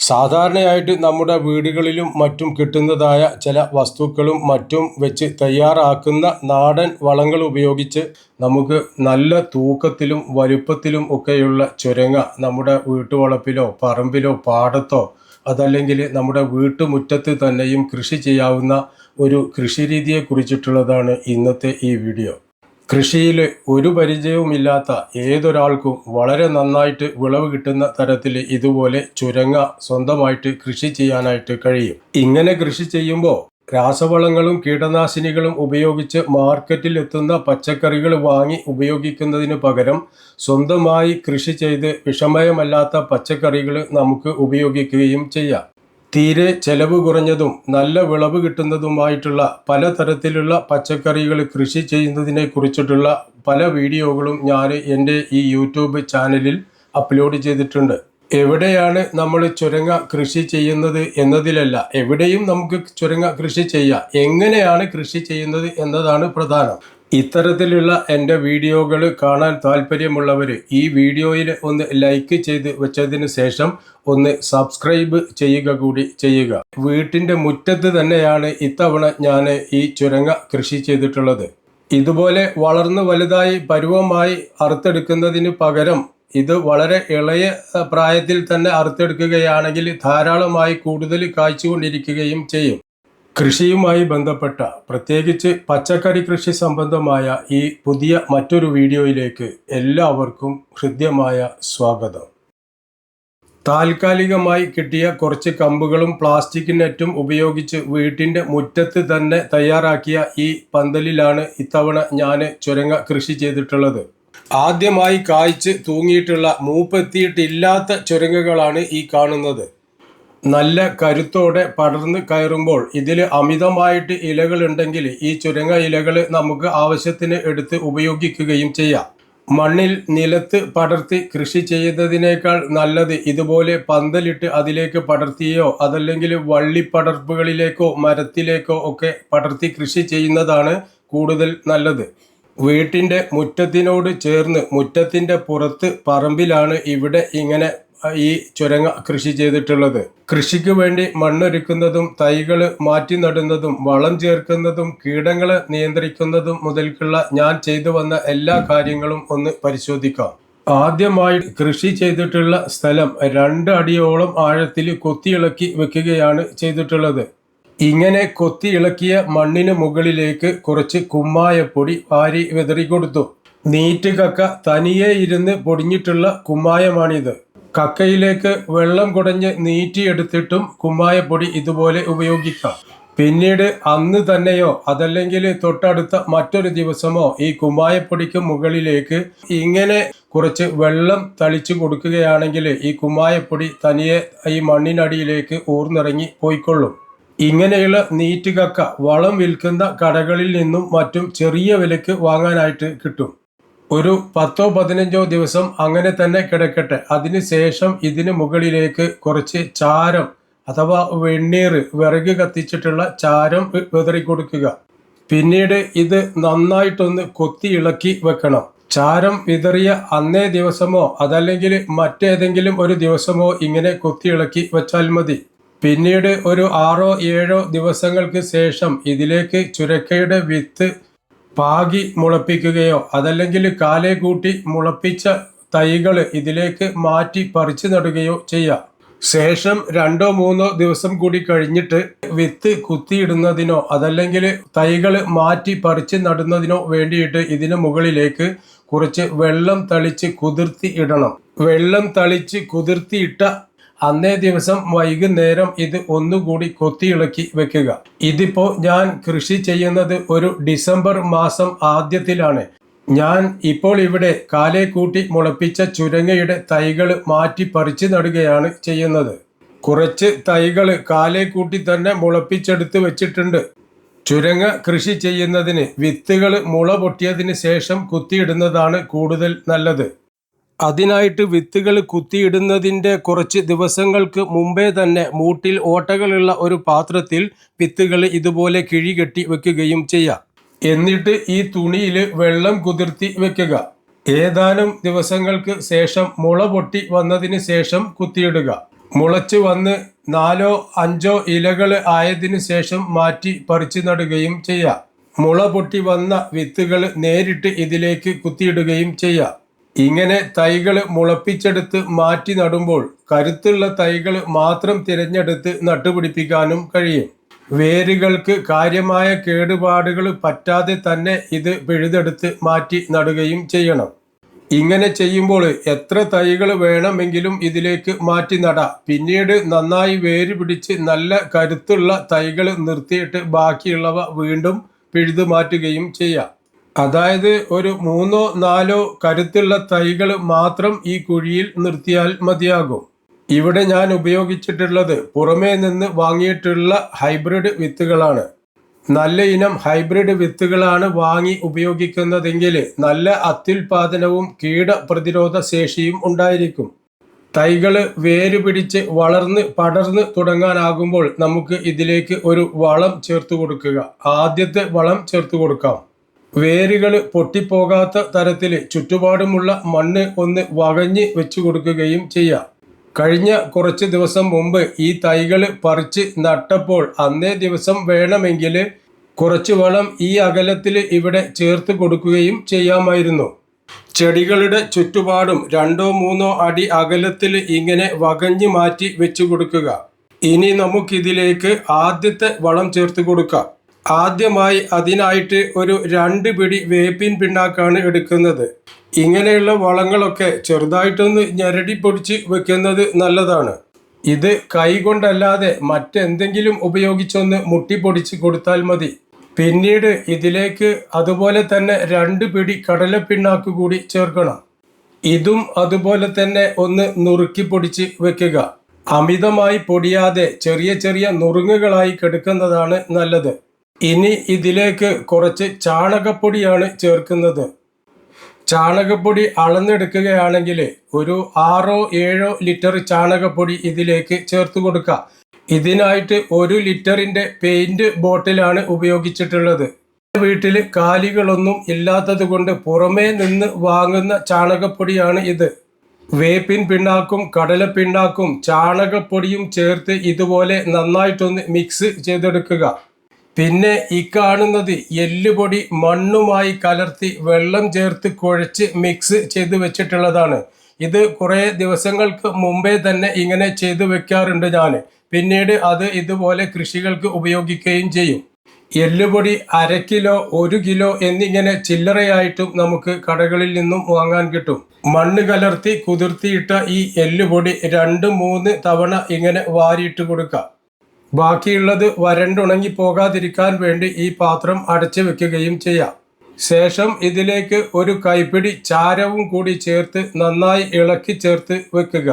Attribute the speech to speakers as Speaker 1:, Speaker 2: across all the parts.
Speaker 1: സാധാരണയായിട്ട് നമ്മുടെ വീടുകളിലും മറ്റും കിട്ടുന്നതായ ചില വസ്തുക്കളും മറ്റും വെച്ച് തയ്യാറാക്കുന്ന നാടൻ വളങ്ങൾ ഉപയോഗിച്ച് നമുക്ക് നല്ല തൂക്കത്തിലും വലുപ്പത്തിലും ഒക്കെയുള്ള ചുരങ്ങ നമ്മുടെ വീട്ടുവളപ്പിലോ പറമ്പിലോ പാടത്തോ അതല്ലെങ്കിൽ നമ്മുടെ വീട്ടുമുറ്റത്ത് തന്നെയും കൃഷി ചെയ്യാവുന്ന ഒരു കൃഷിരീതിയെ കുറിച്ചിട്ടുള്ളതാണ് ഇന്നത്തെ ഈ വീഡിയോ. കൃഷിയിൽ ഒരു പരിചയവുമില്ലാത്ത ഏതൊരാൾക്കും വളരെ നന്നായിട്ട് വിളവ് കിട്ടുന്ന തരത്തിൽ ഇതുപോലെ ചുരങ്ങ സ്വന്തമായിട്ട് കൃഷി ചെയ്യാനായിട്ട് കഴിയും. ഇങ്ങനെ കൃഷി ചെയ്യുമ്പോൾ രാസവളങ്ങളും കീടനാശിനികളും ഉപയോഗിച്ച് മാർക്കറ്റിൽ എത്തുന്ന പച്ചക്കറികൾ വാങ്ങി ഉപയോഗിക്കുന്നതിന് പകരം സ്വന്തമായി കൃഷി ചെയ്ത് വിഷമയമല്ലാത്ത പച്ചക്കറികൾ നമുക്ക് ഉപയോഗിക്കുകയും ചെയ്യാം. തീരെ ചെലവ് കുറഞ്ഞതും നല്ല വിളവ് കിട്ടുന്നതുമായിട്ടുള്ള പലതരത്തിലുള്ള പച്ചക്കറികൾ കൃഷി ചെയ്യുന്നതിനെ കുറിച്ചിട്ടുള്ള പല വീഡിയോകളും ഞാൻ എന്റെ ഈ യൂട്യൂബ് ചാനലിൽ അപ്ലോഡ് ചെയ്തിട്ടുണ്ട്. എവിടെയാണ് നമ്മൾ ചുരങ്ങ കൃഷി ചെയ്യുന്നത് എന്നതിലല്ല എവിടെയും നമുക്ക് ചുരങ്ങ കൃഷി ചെയ്യാം. എങ്ങനെയാണ് കൃഷി ചെയ്യുന്നത് എന്നതാണ് പ്രധാനം. ഇത്തരത്തിലുള്ള എന്റെ വീഡിയോകൾ കാണാൻ താല്പര്യമുള്ളവർ ഈ വീഡിയോയിൽ ഒന്ന് ലൈക്ക് ചെയ്ത് വെച്ചതിന് ശേഷം ഒന്ന് സബ്സ്ക്രൈബ് ചെയ്യുക കൂടി ചെയ്യുക. വീട്ടിന്റെ മുറ്റത്ത് തന്നെയാണ് ഇത്തവണ ഞാൻ ഈ ചുരങ്ങ കൃഷി ചെയ്തിട്ടുള്ളത്. ഇതുപോലെ വളർന്നു വലുതായി പരുവമായി അറുത്തെടുക്കുന്നതിന് പകരം ഇത് വളരെ ഇളയ പ്രായത്തിൽ തന്നെ അറുത്തെടുക്കുകയാണെങ്കിൽ ധാരാളമായി കൂടുതൽ കായ്ച്ചുകൊണ്ടിരിക്കുകയും ചെയ്യും. കൃഷിയുമായി ബന്ധപ്പെട്ട പ്രത്യേകിച്ച് പച്ചക്കറി കൃഷി സംബന്ധമായ ഈ പുതിയ മറ്റൊരു വീഡിയോയിലേക്ക് എല്ലാവർക്കും ഹൃദ്യമായ സ്വാഗതം. താൽക്കാലികമായി കിട്ടിയ കുറച്ച് കമ്പുകളും പ്ലാസ്റ്റിക് നെറ്റും ഉപയോഗിച്ച് വീട്ടിന്റെ മുറ്റത്ത് തന്നെ തയ്യാറാക്കിയ ഈ പന്തലിലാണ് ഇത്തവണ ഞാൻ ചുരങ്ങ കൃഷി ചെയ്തിട്ടുള്ളത്. ആദ്യമായി കായ്ച്ച് തൂങ്ങിയിട്ടുള്ള മൂപ്പെത്തിയിട്ടില്ലാത്ത ചുരങ്ങകളാണ് ഈ കാണുന്നത്. നല്ല കരുത്തോടെ പടർന്ന് കയറുമ്പോൾ ഇതിൽ അമിതമായിട്ട് ഇലകൾ ഉണ്ടെങ്കിൽ ഈ ചുരങ്ങ ഇലകൾ നമുക്ക് ആവശ്യത്തിന് എടുത്ത് ഉപയോഗിക്കുകയും ചെയ്യാം. മണ്ണിൽ നിലത്ത് പടർത്തി കൃഷി ചെയ്യുന്നതിനേക്കാൾ നല്ലത് ഇതുപോലെ പന്തലിട്ട് അതിലേക്ക് പടർത്തിയോ അതല്ലെങ്കിൽ വള്ളിപ്പടർപ്പുകളിലേക്കോ മരത്തിലേക്കോ ഒക്കെ പടർത്തി കൃഷി ചെയ്യുന്നതാണ് കൂടുതൽ നല്ലത്. വീട്ടിന്റെ മുറ്റത്തിനോട് ചേർന്ന് മുറ്റത്തിന്റെ പുറത്ത് പറമ്പിലാണ് ഇവിടെ ഇങ്ങനെ ഈ ചുരങ്ങ കൃഷി ചെയ്തിട്ടുള്ളത്. കൃഷിക്ക് വേണ്ടി മണ്ണൊരുക്കുന്നതും തൈകൾ മാറ്റി നടുന്നതും വളം ചേർക്കുന്നതും കീടങ്ങളെ നിയന്ത്രിക്കുന്നതും മുതൽക്കുള്ള ഞാൻ ചെയ്തു വന്ന എല്ലാ കാര്യങ്ങളും ഒന്ന് പരിശോധിക്കാം. ആദ്യമായി കൃഷി ചെയ്തിട്ടുള്ള സ്ഥലം രണ്ട് അടിയോളം ആഴത്തിൽ കൊത്തിയിളക്കി വെക്കുകയാണ് ചെയ്തിട്ടുള്ളത്. ഇങ്ങനെ കൊത്തി ഇളക്കിയ മണ്ണിന് മുകളിലേക്ക് കുറച്ച് കുമ്മായപ്പൊടി വാരി വിതറി കൊടുത്തു. നീറ്റ് കക്ക തനിയെ ഇരുന്ന് പൊടിഞ്ഞിട്ടുള്ള കുമ്മായമാണിത്. കക്കയിലേക്ക് വെള്ളം കുടഞ്ഞ് നീറ്റിയെടുത്തിട്ടും കുമ്മായപ്പൊടി ഇതുപോലെ ഉപയോഗിക്കാം. പിന്നീട് അന്ന് തന്നെയോ അതല്ലെങ്കിൽ തൊട്ടടുത്ത മറ്റൊരു ദിവസമോ ഈ കുമ്മായപ്പൊടിക്ക് മുകളിലേക്ക് ഇങ്ങനെ കുറച്ച് വെള്ളം തളിച്ചു കൊടുക്കുകയാണെങ്കിൽ ഈ കുമ്മായപ്പൊടി തനിയെ ഈ മണ്ണിനടിയിലേക്ക് ഊർന്നിറങ്ങി പോയിക്കൊള്ളും. ഇങ്ങനെയുള്ള നീറ്റ് കക്ക വളം വിൽക്കുന്ന കടകളിൽ നിന്നും മറ്റും ചെറിയ വിലക്ക് വാങ്ങാനായിട്ട് കിട്ടും. ഒരു പത്തോ പതിനഞ്ചോ ദിവസം അങ്ങനെ തന്നെ കിടക്കട്ടെ. അതിനുശേഷം ഇതിന് മുകളിലേക്ക് കുറച്ച് ചാരം അഥവാ വെണ്ണീർ വിറക് കത്തിച്ചിട്ടുള്ള ചാരം വിതറി കൊടുക്കുക. പിന്നീട് ഇത് നന്നായിട്ടൊന്ന് കൊത്തി ഇളക്കി വെക്കണം. ചാരം വിതറിയ അന്നേ ദിവസമോ അതല്ലെങ്കിൽ മറ്റേതെങ്കിലും ഒരു ദിവസമോ ഇങ്ങനെ കൊത്തി ഇളക്കി വെച്ചാൽ മതി. പിന്നീട് ഒരു ആറോ ഏഴോ ദിവസങ്ങൾക്ക് ശേഷം ഇതിലേക്ക് ചുരക്കയുടെ വിത്ത് പാകി മുളപ്പിക്കുകയോ അതല്ലെങ്കിൽ കാലേ കൂട്ടി മുളപ്പിച്ച തൈകൾ ഇതിലേക്ക് മാറ്റി പറിച്ചു നടുകയോ ചെയ്യാം. ശേഷം രണ്ടോ മൂന്നോ ദിവസം കൂടി കഴിഞ്ഞിട്ട് വിത്ത് കുത്തിയിടുന്നതിനോ അതല്ലെങ്കിൽ തൈകൾ മാറ്റി പറിച്ച് നടുന്നതിനോ വേണ്ടിയിട്ട് ഇതിന് മുകളിലേക്ക് കുറച്ച് വെള്ളം തളിച്ച് കുതിർത്തി ഇടണം. വെള്ളം തളിച്ച് കുതിർത്തിയിട്ട അന്നേ ദിവസം വൈകുന്നേരം ഇത് ഒന്നുകൂടി കൊത്തിയിളക്കി വെക്കുക. ഇതിപ്പോ ഞാൻ കൃഷി ചെയ്യുന്നത് ഒരു ഡിസംബർ മാസം ആദ്യത്തിലാണ്. ഞാൻ ഇപ്പോൾ ഇവിടെ കാലേ കൂട്ടി മുളപ്പിച്ച ചുരങ്ങയുടെ തൈകൾ മാറ്റി പറിച്ചു നടുകയാണ് ചെയ്യുന്നത്. കുറച്ച് തൈകൾ കാലേ കൂട്ടി തന്നെ മുളപ്പിച്ചെടുത്ത് വെച്ചിട്ടുണ്ട്. ചുരങ്ങ കൃഷി ചെയ്യുന്നതിന് വിത്തുകൾ മുള പൊട്ടിയതിന് ശേഷം കുത്തിയിടുന്നതാണ് കൂടുതൽ നല്ലത്. അതിനായിട്ട് വിത്തുകൾ കുത്തിയിടുന്നതിന്റെ കുറച്ച് ദിവസങ്ങൾക്ക് മുമ്പേ തന്നെ മൂട്ടിൽ ഓട്ടകളുള്ള ഒരു പാത്രത്തിൽ വിത്തുകൾ ഇതുപോലെ കിഴികെട്ടി വെക്കുകയും ചെയ്യാം. എന്നിട്ട് ഈ തുണിയിൽ വെള്ളം കുതിർത്തി വെക്കുക. ഏതാനും ദിവസങ്ങൾക്ക് ശേഷം മുള പൊട്ടി വന്നതിന് ശേഷം കുത്തിയിടുക. മുളച്ചു വന്ന് നാലോ അഞ്ചോ ഇലകൾ ആയതിനു ശേഷം മാറ്റി പറിച്ചു നടുകയും ചെയ്യാം. മുള പൊട്ടി വന്ന വിത്തുകൾ നേരിട്ട് ഇതിലേക്ക് കുത്തിയിടുകയും ചെയ്യാം. ഇങ്ങനെ തൈകൾ മുളപ്പിച്ചെടുത്ത് മാറ്റി നടുമ്പോൾ കരുത്തുള്ള തൈകൾ മാത്രം തിരഞ്ഞെടുത്ത് നട്ടുപിടിപ്പിക്കാനും കഴിയും. വേരുകൾക്ക് കാര്യമായ കേടുപാടുകൾ പറ്റാതെ തന്നെ ഇത് പിഴുതെടുത്ത് മാറ്റി നടുകയും ചെയ്യണം. ഇങ്ങനെ ചെയ്യുമ്പോൾ എത്ര തൈകൾ വേണമെങ്കിലും ഇതിലേക്ക് മാറ്റി നടാം. പിന്നീട് നന്നായി വേര് പിടിച്ച് നല്ല കരുത്തുള്ള തൈകൾ നിർത്തിയിട്ട് ബാക്കിയുള്ളവ വീണ്ടും പിഴുതു മാറ്റുകയും ചെയ്യാം. അതായത് ഒരു മൂന്നോ നാലോ കരുത്തുള്ള തൈകൾ മാത്രം ഈ കുഴിയിൽ നിർത്തിയാൽ മതിയാകും. ഇവിടെ ഞാൻ ഉപയോഗിച്ചിട്ടുള്ളത് പുറമേ നിന്ന് വാങ്ങിയിട്ടുള്ള ഹൈബ്രിഡ് വിത്തുകളാണ്. നല്ല ഇനം ഹൈബ്രിഡ് വിത്തുകളാണ് വാങ്ങി ഉപയോഗിക്കുന്നതെങ്കിൽ നല്ല അത്യുൽപാദനവും കീട പ്രതിരോധ ശേഷിയും ഉണ്ടായിരിക്കും. തൈകൾ വേര് പിടിച്ച് വളർന്ന് പടർന്ന് തുടങ്ങാനാകുമ്പോൾ നമുക്ക് ഇതിലേക്ക് ഒരു വളം ചേർത്ത് കൊടുക്കുക. ആദ്യത്തെ വളം ചേർത്ത് കൊടുക്കാം. വേരുകൾ പൊട്ടിപ്പോകാത്ത തരത്തിൽ ചുറ്റുപാടുമുള്ള മണ്ണ് ഒന്ന് വകഞ്ഞ് വെച്ചു കൊടുക്കുകയും ചെയ്യാം. കഴിഞ്ഞ കുറച്ച് ദിവസം മുമ്പ് ഈ തൈകൾ പറിച്ച് നട്ടപ്പോൾ അന്നേ ദിവസം വേണമെങ്കിൽ കുറച്ച് വളം ഈ അകലത്തിൽ ഇവിടെ ചേർത്ത് കൊടുക്കുകയും ചെയ്യാമായിരുന്നു. ചെടികളുടെ ചുറ്റുപാടും രണ്ടോ മൂന്നോ അടി അകലത്തിൽ ഇങ്ങനെ വകഞ്ഞ് മാറ്റി വെച്ചു കൊടുക്കുക. ഇനി നമുക്കിതിലേക്ക് ആദ്യത്തെ വളം ചേർത്ത് കൊടുക്കാം. ആദ്യമായി അതിനായിട്ട് ഒരു രണ്ട് പിടി വേപ്പിൻ പിണ്ണാക്കാണ് എടുക്കുന്നത്. ഇങ്ങനെയുള്ള വളങ്ങളൊക്കെ ചെറുതായിട്ടൊന്ന് ഞെരടി പൊടിച്ച് വെക്കുന്നത് നല്ലതാണ്. ഇത് കൈകൊണ്ടല്ലാതെ മറ്റെന്തെങ്കിലും ഉപയോഗിച്ചൊന്ന് മുട്ടിപ്പൊടിച്ച് കൊടുത്താൽ മതി. പിന്നീട് ഇതിലേക്ക് അതുപോലെ തന്നെ രണ്ട് പിടി കടലപ്പിണ്ണാക്ക് കൂടി ചേർക്കണം. ഇതും അതുപോലെ തന്നെ ഒന്ന് നുറുക്കി പൊടിച്ച് വെക്കുക. അമിതമായി പൊടിയാതെ ചെറിയ ചെറിയ നുറുങ്ങുകളായി കെടുക്കുന്നതാണ് നല്ലത്. ഇനി ഇതിലേക്ക് കുറച്ച് ചാണകപ്പൊടിയാണ് ചേർക്കുന്നത്. ചാണകപ്പൊടി അളന്നെടുക്കുകയാണെങ്കിൽ ഒരു ആറോ ഏഴോ ലിറ്റർ ചാണകപ്പൊടി ഇതിലേക്ക് ചേർത്ത് കൊടുക്കുക ഇതിനായിട്ട് ഒരു ലിറ്ററിന്റെ പെയിന്റ് ബോട്ടിലാണ് ഉപയോഗിച്ചിട്ടുള്ളത്. വീട്ടിൽ കാലികളൊന്നും ഇല്ലാത്തത് കൊണ്ട് പുറമേ നിന്ന് വാങ്ങുന്ന ചാണകപ്പൊടിയാണ് ഇത്. വേപ്പിൻ പിണ്ണാക്കും കടല പിണ്ണാക്കും ചാണകപ്പൊടിയും ചേർത്ത് ഇതുപോലെ നന്നായിട്ടൊന്ന് മിക്സ് ചെയ്തെടുക്കുക. പിന്നെ ഈ കാണുന്നത് എല്ലുപൊടി മണ്ണുമായി കലർത്തി വെള്ളം ചേർത്ത് കുഴച്ച് മിക്സ് ചെയ്ത് വെച്ചിട്ടുള്ളതാണ്. ഇത് കുറേ ദിവസങ്ങൾക്ക് മുമ്പേ തന്നെ ഇങ്ങനെ ചെയ്തു വെക്കാറുണ്ട് ഞാൻ. പിന്നീട് അത് ഇതുപോലെ കൃഷികൾക്ക് ഉപയോഗിക്കുകയും ചെയ്യും. എല്ലുപൊടി അര കിലോ ഒരു കിലോ എന്നിങ്ങനെ ചില്ലറയായിട്ടും നമുക്ക് കടകളിൽ നിന്നും വാങ്ങാൻ കിട്ടും. മണ്ണ് കലർത്തി കുതിർത്തിയിട്ട ഈ എല്ലുപൊടി രണ്ട് മൂന്ന് തവണ ഇങ്ങനെ വാരിയിട്ട് കൊടുക്കാം. ബാക്കിയുള്ളത് വരണ്ടുണങ്ങി പോകാതിരിക്കാൻ വേണ്ടി ഈ പാത്രം അടച്ചു വെക്കുകയും ചെയ്യാം. ശേഷം ഇതിലേക്ക് ഒരു കൈപ്പിടി ചാരവും കൂടി ചേർത്ത് നന്നായി ഇളക്കി ചേർത്ത് വെക്കുക.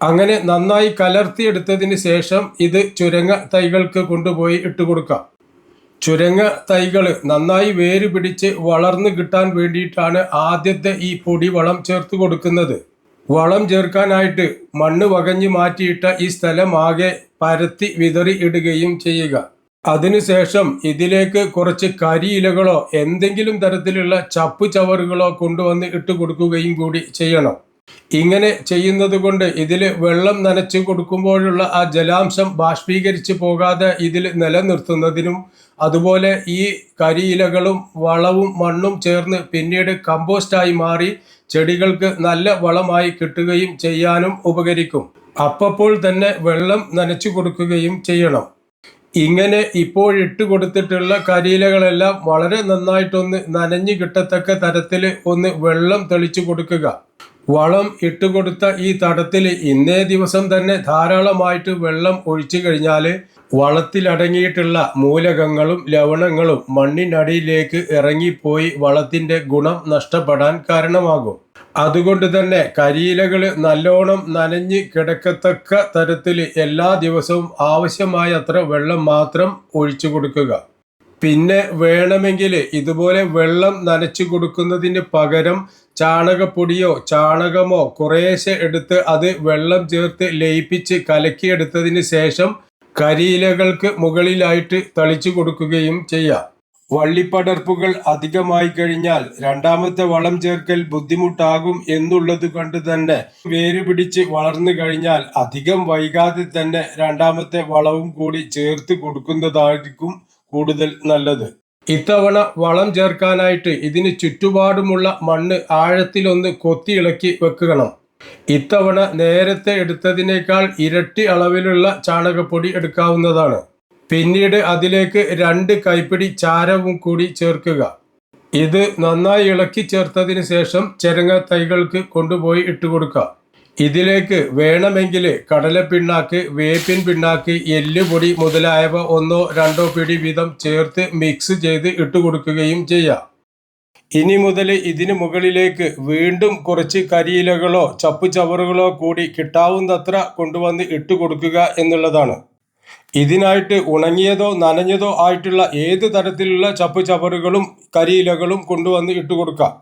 Speaker 1: അങ്ങനെ നന്നായി കലർത്തിയെടുത്തതിന് ശേഷം ഇത് ചുരങ്ങ തൈകൾക്ക് കൊണ്ടുപോയി ഇട്ടുകൊടുക്കാം ചുരങ്ങ തൈകൾ നന്നായി വേര് പിടിച്ച് വളർന്നു കിട്ടാൻ വേണ്ടിയിട്ടാണ് ആദ്യത്തെ ഈ പൊടിവളം ചേർത്ത് കൊടുക്കുന്നത്. വളം ചേർക്കാനായിട്ട് മണ്ണ് വകഞ്ഞു മാറ്റിയിട്ട ഈ സ്ഥലം ആകെ പരത്തി വിതറി ഇടുകയും ചെയ്യുക. അതിനുശേഷം ഇതിലേക്ക് കുറച്ച് കരിയിലകളോ എന്തെങ്കിലും തരത്തിലുള്ള ചപ്പ് ചവറുകളോ കൊണ്ടുവന്ന് ഇട്ട് കൊടുക്കുകയും കൂടി ചെയ്യണം. ഇങ്ങനെ ചെയ്യുന്നത് കൊണ്ട് ഇതിൽ വെള്ളം നനച്ച് കൊടുക്കുമ്പോഴുള്ള ആ ജലാംശം ബാഷ്പീകരിച്ച് പോകാതെ ഇതിൽ നിലനിർത്തുന്നതിനും അതുപോലെ ഈ കരിയിലകളും വളവും മണ്ണും ചേർന്ന് പിന്നീട് കമ്പോസ്റ്റായി മാറി ചെടികൾക്ക് നല്ല വളമായി കിട്ടുകയും ചെയ്യാനും ഉപകരിക്കും. അപ്പോൾ തന്നെ വെള്ളം നനച്ചു കൊടുക്കുകയും ചെയ്യണം. ഇങ്ങനെ ഇപ്പോഴിട്ട് കൊടുത്തിട്ടുള്ള കരിയിലകളെല്ലാം വളരെ നന്നായിട്ടൊന്ന് നനഞ്ഞു കിട്ടത്തക്ക തരത്തിൽ ഒന്ന് വെള്ളം തെളിച്ചു കൊടുക്കുക. വളം ഇട്ടുകൊടുത്ത ഈ തടത്തിൽ ഇന്നേ ദിവസം തന്നെ ധാരാളമായിട്ട് വെള്ളം ഒഴിച്ചു കഴിഞ്ഞാൽ വളത്തിലടങ്ങിയിട്ടുള്ള മൂലകങ്ങളും ലവണങ്ങളും മണ്ണിനടിയിലേക്ക് ഇറങ്ങിപ്പോയി വളത്തിന്റെ ഗുണം നഷ്ടപ്പെടാൻ കാരണമാകും. അതുകൊണ്ട് തന്നെ കരിയിലകൾ നല്ലോണം നനഞ്ഞ് കിടക്കത്തക്ക തരത്തിൽ എല്ലാ ദിവസവും ആവശ്യമായ അത്ര വെള്ളം മാത്രം ഒഴിച്ചു കൊടുക്കുക. പിന്നെ വേണമെങ്കിൽ ഇതുപോലെ വെള്ളം നനച്ചു കൊടുക്കുന്നതിന് പകരം ചാണകപ്പൊടിയോ ചാണകമോ കുറേശ്ശെ എടുത്ത് അത് വെള്ളം ചേർത്ത് ലയിപ്പിച്ച് കലക്കിയെടുത്തതിന് ശേഷം കരിയിലകൾക്ക് മുകളിലായിട്ട് തളിച്ചു കൊടുക്കുകയും ചെയ്യാം. വള്ളിപ്പടർപ്പുകൾ അധികമായി കഴിഞ്ഞാൽ രണ്ടാമത്തെ വളം ചേർക്കൽ ബുദ്ധിമുട്ടാകും എന്നുള്ളത് കൊണ്ട് തന്നെ വേര് പിടിച്ച് വളർന്നു കഴിഞ്ഞാൽ അധികം വൈകാതെ തന്നെ രണ്ടാമത്തെ വളവും കൂടി ചേർത്ത് കൊടുക്കുന്നതായിരിക്കും കൂടുതൽ നല്ലത്. ഇത്തവണ വളം ചേർക്കാനായിട്ട് ഇതിന് ചുറ്റുപാടുമുള്ള മണ്ണ് ആഴത്തിലൊന്ന് കൊത്തി ഇളക്കി വെക്കണം. ഇത്തവണ നേരത്തെ എടുത്തതിനേക്കാൾ ഇരട്ടി അളവിലുള്ള ചാണകപ്പൊടി എടുക്കാവുന്നതാണ്. പിന്നീട് അതിലേക്ക് രണ്ട് കൈപ്പിടി ചാരവും കൂടി ചേർക്കുക. ഇത് നന്നായി ഇളക്കി ചേർത്തതിന് ശേഷം ചെരങ്ങ തൈകൾക്ക് കൊണ്ടുപോയി ഇട്ടുകൊടുക്കുക ഇതിലേക്ക് വേണമെങ്കിൽ കടലപ്പിണ്ണാക്ക് വേപ്പിൻ പിണ്ണാക്ക് എല്ലുപൊടി മുതലായവ ഒന്നോ രണ്ടോ പിടി വീതം ചേർത്ത് മിക്സ് ചെയ്ത് ഇട്ടുകൊടുക്കുകയും ചെയ്യാം. ഇനി മുതൽ ഇതിന് മുകളിലേക്ക് വീണ്ടും കുറച്ച് കരിയിലകളോ ചപ്പുചവറുകളോ കൂടി കിട്ടാവുന്നത്ര കൊണ്ടുവന്ന് ഇട്ടുകൊടുക്കുക എന്നുള്ളതാണ്. ഇതിനായിട്ട് ഉണങ്ങിയതോ നനഞ്ഞതോ ആയിട്ടുള്ള ഏത് തരത്തിലുള്ള ചപ്പ് ചവറുകളും കരിയിലകളും കൊണ്ടുവന്ന് ഇട്ടുകൊടുക്കാം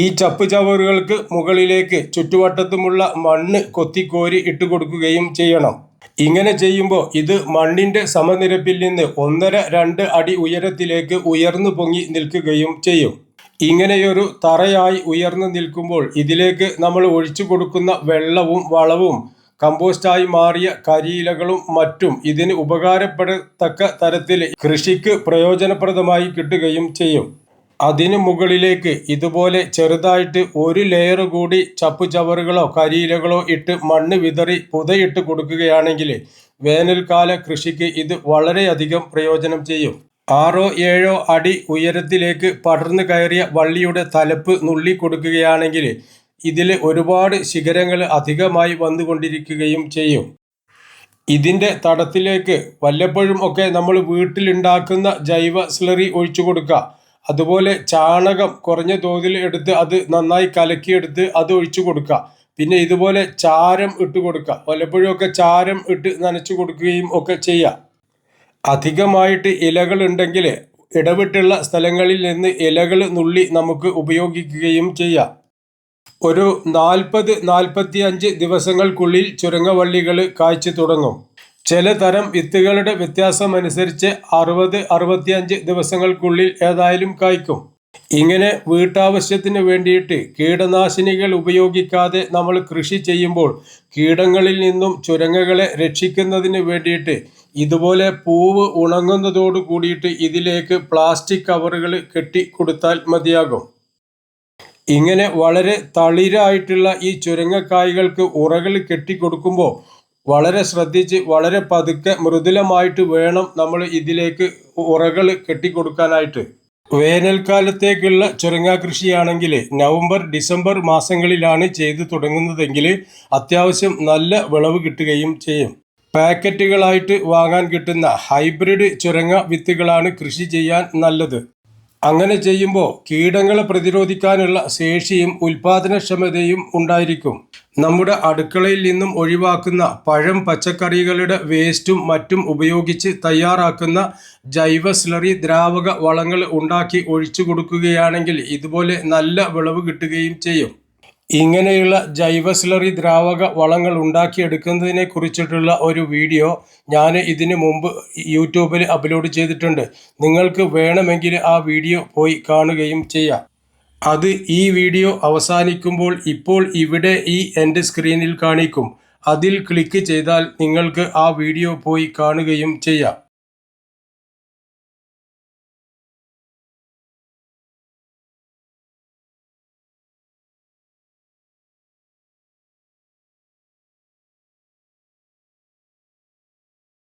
Speaker 1: ഈ ചപ്പ് ചവറുകൾക്ക് മുകളിലേക്ക് ചുറ്റുവട്ടത്തുമുള്ള മണ്ണ് കൊത്തിക്കോരി ഇട്ട് കൊടുക്കുകയും ചെയ്യണം. ഇങ്ങനെ ചെയ്യുമ്പോൾ ഇത് മണ്ണിന്റെ സമനിരപ്പിൽ നിന്ന് ഒന്നര രണ്ട് അടി ഉയരത്തിലേക്ക് ഉയർന്നു പൊങ്ങി നിൽക്കുകയും ചെയ്യും. ഇങ്ങനെയൊരു തറയായി ഉയർന്നു നിൽക്കുമ്പോൾ ഇതിലേക്ക് നമ്മൾ ഒഴിച്ചു കൊടുക്കുന്ന വെള്ളവും വളവും കമ്പോസ്റ്റായി മാറിയ കരിയിലകളും മറ്റും ഇതിന് ഉപകാരപ്പെടത്തക്ക തരത്തിൽ കൃഷിക്ക് പ്രയോജനപ്രദമായി കിട്ടുകയും ചെയ്യും. അതിനു മുകളിലേക്ക് ഇതുപോലെ ചെറുതായിട്ട് ഒരു ലെയർ കൂടി ചപ്പുചവറുകളോ കരിയിലകളോ ഇട്ട് മണ്ണ് വിതറി പുതയിട്ട് കൊടുക്കുകയാണെങ്കിൽ വേനൽക്കാല കൃഷിക്ക് ഇത് വളരെയധികം പ്രയോജനം ചെയ്യും. ആറോ ഏഴോ അടി ഉയരത്തിലേക്ക് പടർന്നു കയറിയ വള്ളിയുടെ തലപ്പ് നുള്ളി കൊടുക്കുകയാണെങ്കിൽ ഇതിൽ ഒരുപാട് ശിഖരങ്ങൾ അധികമായി വന്നുകൊണ്ടിരിക്കുകയും ചെയ്യും. ഇതിന്റെ തടത്തിലേക്ക് വല്ലപ്പോഴും ഒക്കെ നമ്മൾ വീട്ടിലുണ്ടാക്കുന്ന ജൈവ സ്ലറി ഒഴിച്ചു കൊടുക്കുക. അതുപോലെ ചാണകം കുറഞ്ഞ തോതിൽ എടുത്ത് അത് നന്നായി കലക്കിയെടുത്ത് അത് ഒഴിച്ചു കൊടുക്കുക. പിന്നെ ഇതുപോലെ ചാരം ഇട്ട് കൊടുക്കുക. വല്ലപ്പോഴുമൊക്കെ ചാരം ഇട്ട് നനച്ചു കൊടുക്കുകയും ഒക്കെ ചെയ്യാം അധികമായിട്ട് ഇലകൾ ഉണ്ടെങ്കിൽ ഇടവിട്ടുള്ള സ്ഥലങ്ങളിൽ നിന്ന് ഇലകൾ നുള്ളി നമുക്ക് ഉപയോഗിക്കുകയും ചെയ്യാം. ഒരു നാൽപ്പത് നാൽപ്പത്തി അഞ്ച് ദിവസങ്ങൾക്കുള്ളിൽ ചുരങ്ങവള്ളികൾ കായ്ച്ചു തുടങ്ങും. ചില തരം വിത്തുകളുടെ വ്യത്യാസമനുസരിച്ച് അറുപത് അറുപത്തിയഞ്ച് ദിവസങ്ങൾക്കുള്ളിൽ ഏതായാലും കായ്ക്കും. ഇങ്ങനെ വീട്ടാവശ്യത്തിന് വേണ്ടിയിട്ട് കീടനാശിനികൾ ഉപയോഗിക്കാതെ നമ്മൾ കൃഷി ചെയ്യുമ്പോൾ കീടങ്ങളിൽ നിന്നും ചുരങ്ങകളെ രക്ഷിക്കുന്നതിന് വേണ്ടിയിട്ട് ഇതുപോലെ പൂവ് ഉണങ്ങുന്നതോട് കൂടിയിട്ട് ഇതിലേക്ക് പ്ലാസ്റ്റിക് കവറുകൾ കെട്ടി കൊടുത്താൽ മതിയാകും. ഇങ്ങനെ വളരെ തളിരായിട്ടുള്ള ഈ ചുരങ്ങക്കായകൾക്ക് ഉറകൾ കെട്ടിക്കൊടുക്കുമ്പോൾ വളരെ ശ്രദ്ധിച്ച് വളരെ പതുക്കെ മൃദുലമായിട്ട് വേണം നമ്മൾ ഇതിലേക്ക് ഉറകൾ കെട്ടിക്കൊടുക്കാനായിട്ട്. വേനൽക്കാലത്തേക്കുള്ള ചുരങ്ങ കൃഷിയാണെങ്കിൽ നവംബർ ഡിസംബർ മാസങ്ങളിലാണ് ചെയ്തു തുടങ്ങുന്നതെങ്കിൽ അത്യാവശ്യം നല്ല വിളവ് കിട്ടുകയും ചെയ്യും. പാക്കറ്റുകളായിട്ട് വാങ്ങാൻ കിട്ടുന്ന ഹൈബ്രിഡ് ചുരങ്ങ വിത്തുകളാണ് കൃഷി ചെയ്യാൻ നല്ലത്. അങ്ങനെ ചെയ്യുമ്പോൾ കീടങ്ങളെ പ്രതിരോധിക്കാനുള്ള ശേഷിയും ഉൽപാദനക്ഷമതയും ഉണ്ടായിരിക്കും. നമ്മുടെ അടുക്കളയിൽ നിന്നും ഒഴിവാക്കുന്ന പഴം പച്ചക്കറികളുടെ വേസ്റ്റും മറ്റും ഉപയോഗിച്ച് തയ്യാറാക്കുന്ന ജൈവ സ്ലറി ദ്രാവക വളങ്ങൾ ഉണ്ടാക്കി ഒഴിച്ചു കൊടുക്കുകയാണെങ്കിൽ ഇതുപോലെ നല്ല വിളവ് കിട്ടുകയും ചെയ്യും. ഇങ്ങനെയുള്ള ജൈവ സ്ലറി ദ്രാവക വളങ്ങൾ ഉണ്ടാക്കിയെടുക്കുന്നതിനെ കുറിച്ചിട്ടുള്ള ഒരു വീഡിയോ ഞാൻ ഇതിനു മുമ്പ് യൂട്യൂബിൽ അപ്ലോഡ് ചെയ്തിട്ടുണ്ട്. നിങ്ങൾക്ക് വേണമെങ്കിൽ ആ വീഡിയോ പോയി കാണുകയും ചെയ്യാം. അത് ഈ വീഡിയോ അവസാനിക്കുമ്പോൾ ഇപ്പോൾ ഇവിടെ ഈ എന്റെ സ്ക്രീനിൽ കാണിക്കും. അതിൽ ക്ലിക്ക് ചെയ്താൽ നിങ്ങൾക്ക് ആ വീഡിയോ പോയി കാണുകയും ചെയ്യാം.